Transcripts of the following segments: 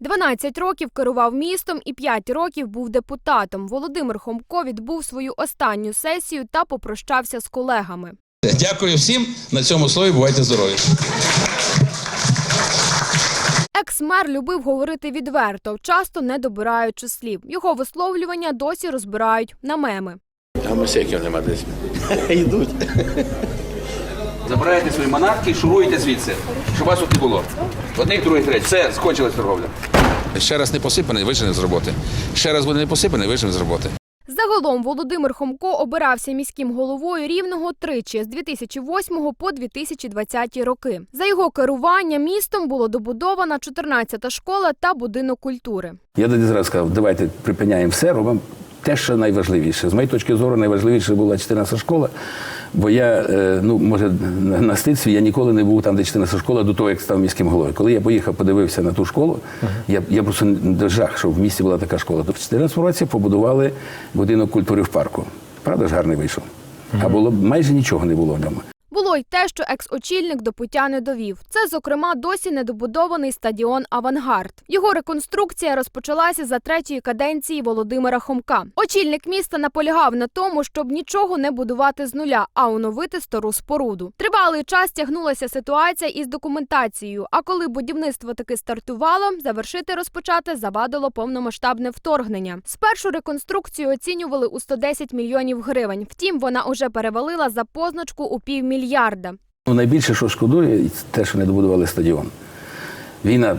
12 років керував містом і 5 років був депутатом. Володимир Хомко відбув свою останню сесію та попрощався з колегами. Дякую всім. На цьому слові бувайте здорові. Екс-мер любив говорити відверто, часто не добираючи слів. Його висловлювання досі розбирають на меми. А нема десь. Йдуть. Забираєте свої манатки і шуруєте звідси, щоб вас тут не було. Одних, других, третіх. Все, скончилась торговля. Ще раз не посипаний, вижене з роботи. Ще раз буде не посипаний, вижене з роботи. Загалом Володимир Хомко обирався міським головою рівного тричі з 2008 по 2020 роки. За його керування містом було добудована 14-та школа та будинок культури. Я тоді зразу сказав, давайте припиняємо все, робимо те, що найважливіше. З моєї точки зору, найважливіше була 14 школа, бо я, е, ну, може, на слідстві я ніколи не був там, де 14 школа, до того, як став міським головою. Коли я поїхав, подивився на ту школу, я, я просто не- жах, що в місті була така школа. То в 14 році побудували будинок культури в парку. Правда ж гарний вийшов? А було майже нічого не було в ньому. Було й те, що екс-очільник до пуття не довів. Це, зокрема, досі недобудований стадіон Авангард. Його реконструкція розпочалася за третьої каденції Володимира Хомка. Очільник міста наполягав на тому, щоб нічого не будувати з нуля, а оновити стару споруду. Тривалий час тягнулася ситуація із документацією. А коли будівництво таки стартувало, завершити розпочати завадило повномасштабне вторгнення. Спершу реконструкцію оцінювали у 110 мільйонів гривень. Втім, вона уже перевалила за позначку у півмільярда. Ну, найбільше, що шкодує, те, що не добудували стадіон. Війна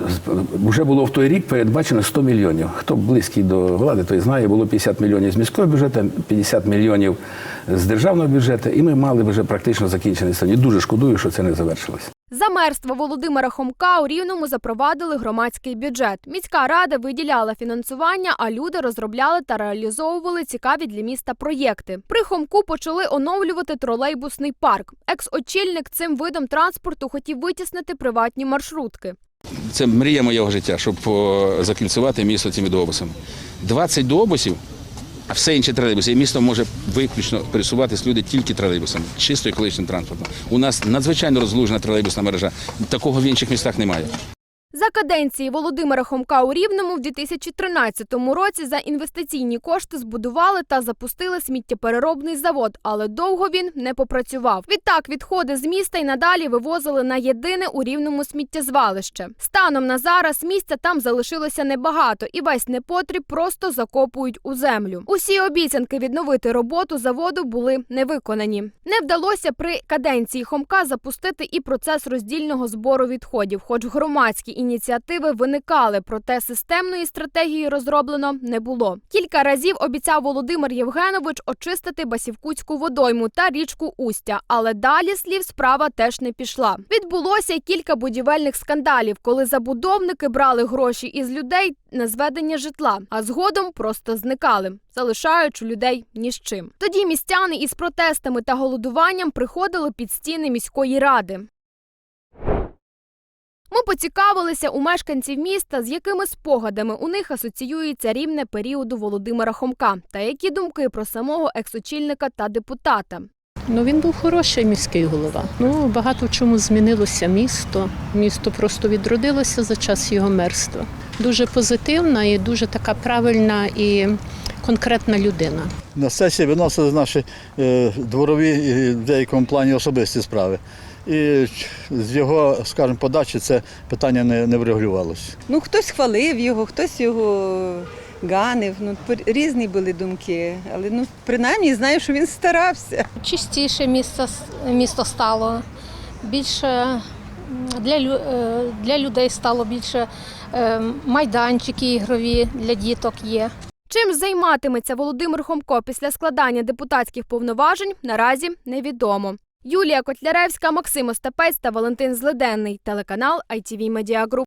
вже було в той рік передбачено 100 мільйонів. Хто близький до влади, той знає, було 50 мільйонів з міського бюджету, 50 мільйонів з державного бюджету, і ми мали вже практично закінчений стадіон. Дуже шкодую, що це не завершилось. За мерства Володимира Хомка у Рівному запровадили громадський бюджет. Міська рада виділяла фінансування, а люди розробляли та реалізовували цікаві для міста проєкти. При Хомку почали оновлювати тролейбусний парк. Екс-очільник цим видом транспорту хотів витіснити приватні маршрутки. Це мрія моєго життя, щоб о, закільцювати місто цими дообусами. 20 дообусів, а все інше тролейбуси. І місто може виключно пересуватись люди тільки тролейбусами, чисто екологічним транспортом. У нас надзвичайно розлужена тролейбусна мережа. Такого в інших містах немає. За каденції Володимира Хомка у Рівному в 2013 році за інвестиційні кошти збудували та запустили сміттєпереробний завод, але довго він не попрацював. Відтак відходи з міста й надалі вивозили на єдине у рівному сміттєзвалище. Станом на зараз місця там залишилося небагато, і весь непотріб просто закопують у землю. Усі обіцянки відновити роботу заводу були не виконані. Не вдалося при каденції Хомка запустити і процес роздільного збору відходів, хоч громадські ініціативи виникали, проте системної стратегії розроблено не було. Кілька разів обіцяв Володимир Євгенович очистити Басівкутську водойму та річку Устя, але далі слів справа теж не пішла. Відбулося кілька будівельних скандалів, коли забудовники брали гроші із людей на зведення житла, а згодом просто зникали, залишаючи людей ні з чим. Тоді містяни із протестами та голодуванням приходили під стіни міської ради. Ми поцікавилися у мешканців міста, з якими спогадами у них асоціюється рівне періоду Володимира Хомка, та які думки про самого екс-очільника та депутата. Ну, він був хороший міський голова. Ну, багато в чому змінилося місто. Місто просто відродилося за час його мерства. Дуже позитивна і дуже така правильна і конкретна людина. На сесії виносили наші е, дворові і в деякому плані особисті справи. І з його, скажімо, подачі це питання не, не врегулювалося. Ну, хтось хвалив його, хтось його ганив. Ну, різні були думки. Але ну, принаймні знаю, що він старався. чистіше місто, місто стало. Більше для, е, для людей стало більше е, майданчики ігрові для діток є. Чим займатиметься Володимир Хомко після складання депутатських повноважень, наразі невідомо. Юлія Котляревська, Максим Остапець та Валентин Злиденний. Телеканал ITV Media Group.